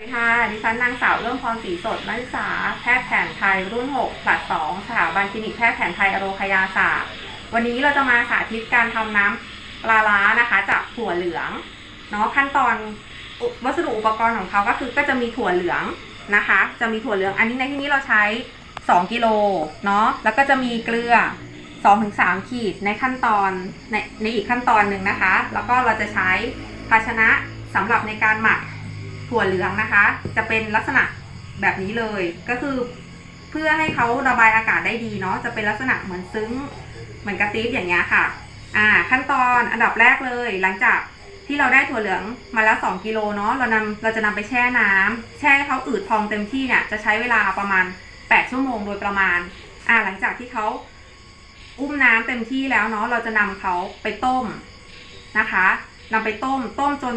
สวัสดีค่ะ ดิฉันนางสาวเริ่มพรศรีสดนักศึกษาแพทย์แผนไทยรุ่น6ผลัด2สถาบันคลินิกแพทย์แผนไทยอโรคยาศาสตร์ วันนี้เราจะมาสาธิตการทำน้ำปลาร้านะคะ จากถั่วเหลืองเนาะขั้นตอนวัสดุอุปกรณ์ของเขาก็คือก็จะมีถั่วเหลืองนะคะ จะมีถั่วเหลือง อันนี้ในที่นี้เราใช้ 2 กิโลเนาะแล้วก็จะมีเกลือ 2-3 ขีดในขั้นตอนในในอีกขั้นตอนหนึ่งนะคะ แล้วก็เราจะใช้ภาชนะสำหรับในการหมัก ถั่วเหลืองนะคะ จะเป็นลักษณะแบบนี้เลยก็คือเพื่อให้เขาระบายอากาศได้ดีเนาะจะเป็นลักษณะเหมือนซึ้งเหมือนกระติบอย่างเงี้ยค่ะ อ่า ขั้นตอนอันดับแรกเลย หลังจากที่เราได้ถั่วเหลืองมาแล้ว2กิโลเนาะเรานำเราจะนำไปแช่น้ำแช่ให้เขาอืดพองเต็มที่เนี่ยจะใช้เวลาประมาณ 8 ชั่วโมงโดยประมาณ อ่า หลังจากที่เขาอุ้มน้ำเต็มที่แล้วเนาะเราจะนำเขาไปต้มนะคะนำไปต้มต้มจน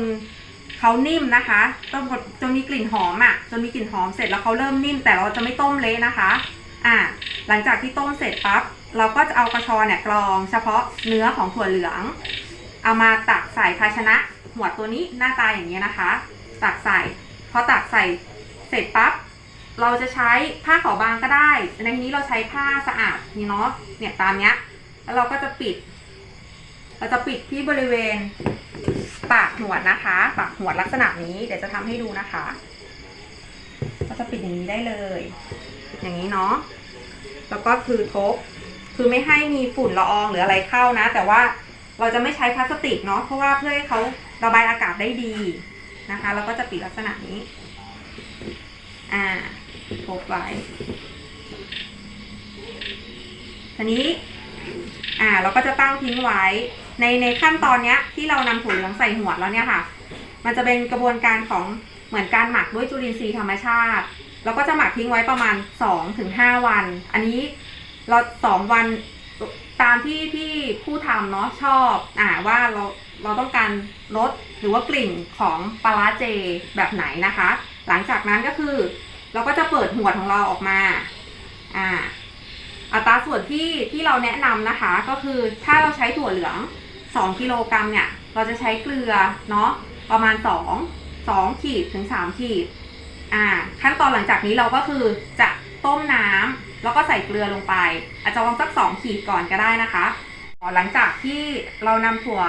เขานิ่มนะคะต้มจนมีกลิ่นหอมอะ่ะจนมีกลิ่นหอมเสร็จแล้วเขาเริ่มนิ่ม แต่เราจะไม่ต้มเละนะคะ อ่า หลังจากที่ต้มเสร็จปั๊บเราก็จะเอากระชอนเนี่ยกรองเฉพาะเนื้อของถั่วเหลือง เอามาตักใส่ภาชนะ หัวตัวนี้หน้าตาอย่างนี้ยนะคะ ตักใส่พอตักใส่เสร็จปั๊บเราจะใช้ผ้าขาวบางก็ได้ในที่นี้เราใช้ผ้าสะอาดนี่เนาะเนี่ยตามเนี้ยแล้วเราก็จะปิด เราจะปิดที่บริเวณปากหนวดนะคะ ปากหนวดลักษณะนี้เดี๋ยวจะทำให้ดูนะคะ ก็จะปิดอย่างนี้ได้เลย อย่างนี้เนาะแล้วก็คือทบคือไม่ให้มีฝุ่นละอองหรืออะไรเข้านะ แต่ว่าเราจะไม่ใช้พลาสติกเนาะเพราะว่าเพื่อให้เขาระบายอากาศได้ดีนะคะ แล้วก็จะปิดลักษณะนี้ อ่าทบไว้ทีนี้ อ่า เราก็จะตั้งทิ้งไว้ ในในขั้นตอนเนี้ยที่เรานำถั่วเหลืองใส่หัวดแล้วเนี่ยค่ะ มันจะเป็นกระบวนการของเหมือนการหมักด้วยจุลินทรีย์ธรรมชาติเราก็จะหมักทิ้งไว้ประมาณ2-5ถึงวัน อันนี้เราสองวันตามที่ที่ผู้ทำเนาะชอบอ่าว่าเราเราต้องการรสหรือว่ากลิ่นของปลาร้าเจแบบไหนนะคะ หลังจากนั้นก็คือเราก็จะเปิดหัวของเราออกมาอ่าอัตราส่วนที่ที่เราแนะนำนะคะ ก็คือถ้าเราใช้ถั่วเหลือง 2กิโลกรัมเนี่ย เราจะใช้เกลือเนาะประมาณ 2 2 ขีดถึง 3 ขีดอ่าขั้นตอนหลังจากนี้เราก็คือจะต้มน้ำแล้วก็ใส่เกลือลงไป อาจจะวางสัก 2 ขีดก่อนก็ได้นะคะหลังจากที่เรานำถั่ว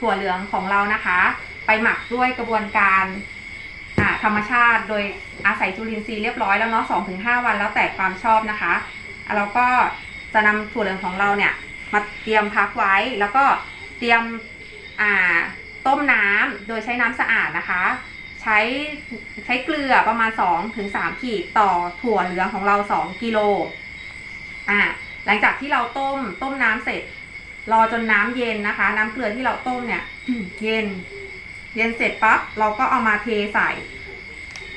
ถั่วเหลืองของเรานะคะ ไปหมักด้วยกระบวนการธรรมชาติโดยอาศัยจุลินทรีย์เรียบร้อยแล้วเนาะ2-5วันแล้วแต่ความชอบนะคะแล้วก็จะนำถั่วเหลืองของเราเนี่ยมาเตรียมพักไว้แล้วก็ เตรียมอ่าต้มน้ำโดยใช้น้ำสะอาดนะคะ ใช้ใช้เกลือประมาณ2ถึง3ขีดต่อถั่วเหลืองของเรา 2 กิโลอ่าหลังจากที่เราต้มต้มน้ำเสร็จ รอจนน้ำเย็นนะคะ น้ำเกลือที่เราต้มเนี่ย เย็น เย็นเสร็จปั๊บเราก็เอามาเทใส่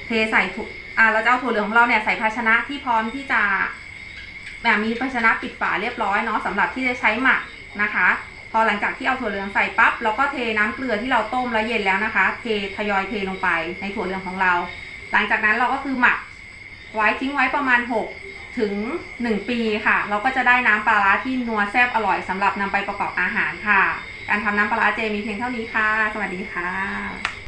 เทใส่ถุอ่าเราจะเอาถั่วเหลืองของเราเนี่ยใส่ภาชนะที่พร้อมที่จะอะมีภาชนะปิดฝาเรียบร้อยเนาะสำหรับที่จะใช้หมักนะคะ พอหลังจากที่เอาถั่วเหลืองใส่ปั๊บเราก็เทน้ำเกลือที่เราต้มแล้วเย็นแล้วนะคะ เททยอยเทลงไปในถั่วเหลืองของเรา หลังจากนั้นเราก็คือหมักไว้ทิ้งไว้ประมาณ 6 ถึง 1 ปีค่ะ เราก็จะได้น้ำปลาร้าที่นัวแซ่บอร่อยสำหรับนำไปประกอบอาหารค่ะ การทำน้ำปลาร้าเจมีเพียงเท่านี้ค่ะ สวัสดีค่ะ